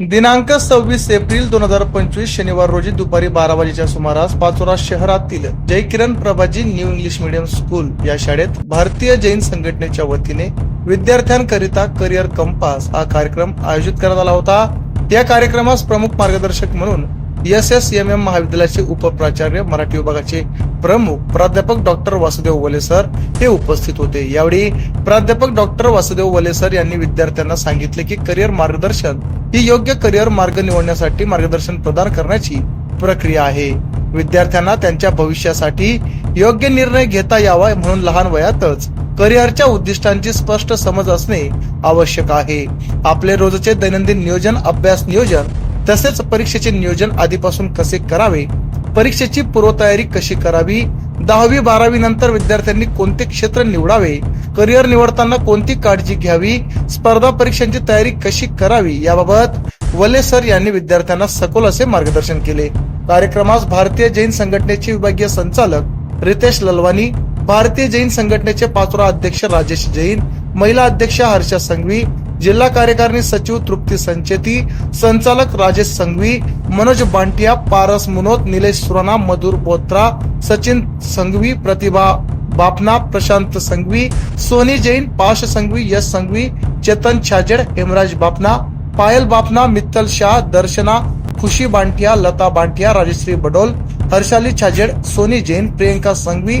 दिनांक सव्वीस एप्रिल दोन हजार पंचवीस शनिवार रोजी दुपारी बारा वाजेच्या सुमारास पाचोरा शहरातील Jai Kiran Prabhaji new English medium school या शाळेत भारतीय जैन संघटनेच्या वतीने विद्यार्थ्यांकरिता करिअर कंपास हा कार्यक्रम आयोजित करण्यात आला होता. या कार्यक्रमास प्रमुख मार्गदर्शक म्हणून एस एस एम एम महाविद्यालयाचे उपप्राचार्य मराठी विभागाचे प्रमुख प्राध्यापक डॉक्टर वासुदेव वले सर हे उपस्थित होते. यावेळी प्राध्यापक डॉक्टर वासुदेव वले सर यांनी विद्यार्थ्यांना सांगितले की करिअर मार्गदर्शन ही योग्य करिअर मार्ग निवडण्यासाठी मार्गदर्शन प्रदान करण्याची प्रक्रिया आहे. विद्यार्थ्यांना त्यांच्या भविष्यासाठी योग्य निर्णय घेता यावा म्हणून लहान वयातच करिअरच्या उद्दिष्टांची स्पष्ट समज असणे आवश्यक आहे. आपले रोजचे दैनंदिन नियोजन अभ्यास नियोजन तसेच परीक्षेचे नियोजन आधीपासून कसे करावे परीक्षेची पूर्वतयारी कशी करावी दहावी बारावी नंतर विद्यार्थ्यांनी कोणते क्षेत्र निवडावे? करिअर निवडताना कोणती काळजी घ्यावी? स्पर्धा परीक्षांची तयारी कशी करावी? याबाबत वले सर यांनी विद्यार्थ्यांना सखोल असे मार्गदर्शन केले. कार्यक्रमास भारतीय जैन संघटनेचे विभागीय संचालक रितेश ललवानी भारतीय जैन संघटनेचे पाचोरा अध्यक्ष राजेश जैन महिला अध्यक्ष हर्षा संघवी जिल्हा कार्यकारिणी सचिव तृप्ती संचेती संचालक राजेश संघवी मनोज बांटिया पारस मुनोत निलेश सुराणा मधुर बोत्रा सचिन संघवी प्रतिभा बापना प्रशांत संघवी सोनी जैन पाश संघवी यश संघवी चेतन छाजेड हेमराज बापना पायल बापना मित्तल शाह दर्शना खुशी बांटिया लता बांटिया राजश्री बडोल हर्षाली छाजेड सोनी जैन प्रियंका संघवी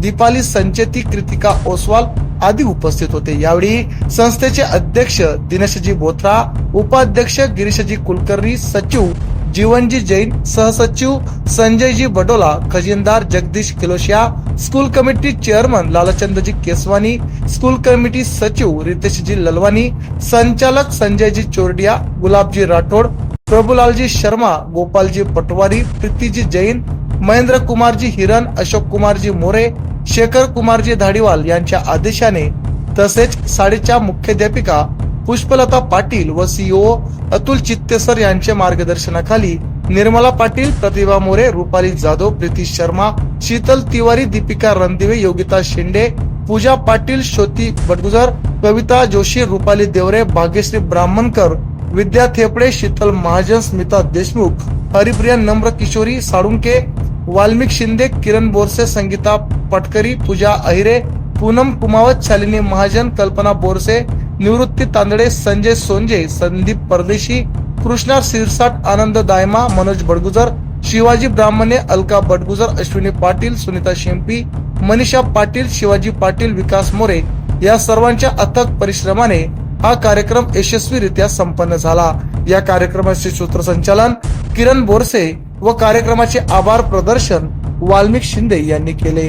दीपाली संचेती कृतिका ओसवाल आदी उपस्थित होते. यावेळी संस्थेचे अध्यक्ष दिनेशजी बोथरा उपाध्यक्ष गिरीशजी कुलकर्णी सचिव जीवनजी जैन सहसचिव Sanjayji Badola खजिनदार Jagdish Kiloshiya school committee chairman Lalchandji Keswani school committee सचिव रितेशजी ललवानी संचालक संजयजी चोरडिया गुलाबजी राठोड प्रभुलालजी शर्मा गोपालजी पटवारी प्रीतीजी जैन महेंद्र कुमारजी हिरण अशोक कुमारजी मोरे शेखर कुमारजी धाडीवाल यांच्या आदेशाने तसेच शाळेच्या मुख्याध्यापिका पुष्पलता पाटील व सीओ अतुल चित्तेसर यांच्या मार्गदर्शनाखाली निर्मला पाटील प्रतिभा मोरे रुपाली जाधव प्रीती शर्मा शीतल तिवारी दीपिका रणदिवे योगिता शिंदे पूजा पाटील श्रोती बडगुजर कविता जोशी रुपाली देवरे भाग्यश्री ब्राह्मणकर विद्या थेपडे शीतल महाजन स्मिता देशमुख हरिप्रिया नम्र किशोरी साळुंके वाल्मिक शिंदे किरण बोरसे संगीता पटकरी पूजा अहिरे पूनम कुमावत शालिनी महाजन कल्पना बोरसे निवृत्ती तांदडे संजय सोंजे संदीप परदेशी कृष्णा सिरसाट आनंद दायमा मनोज बडगुजर शिवाजी ब्राह्मणे अलका बडगुजर अश्विनी पाटील सुनीता शेंपी मनीषा पाटील शिवाजी पाटील विकास मोरे या सर्वांच्या अथक परिश्रमाने हा कार्यक्रम यशस्वीरित्या संपन्न झाला. या कार्यक्रमाचे सूत्रसंचालन किरण बोरसे व कार्यक्रमाचे आभार प्रदर्शन वाल्मिक शिंदे यांनी केले.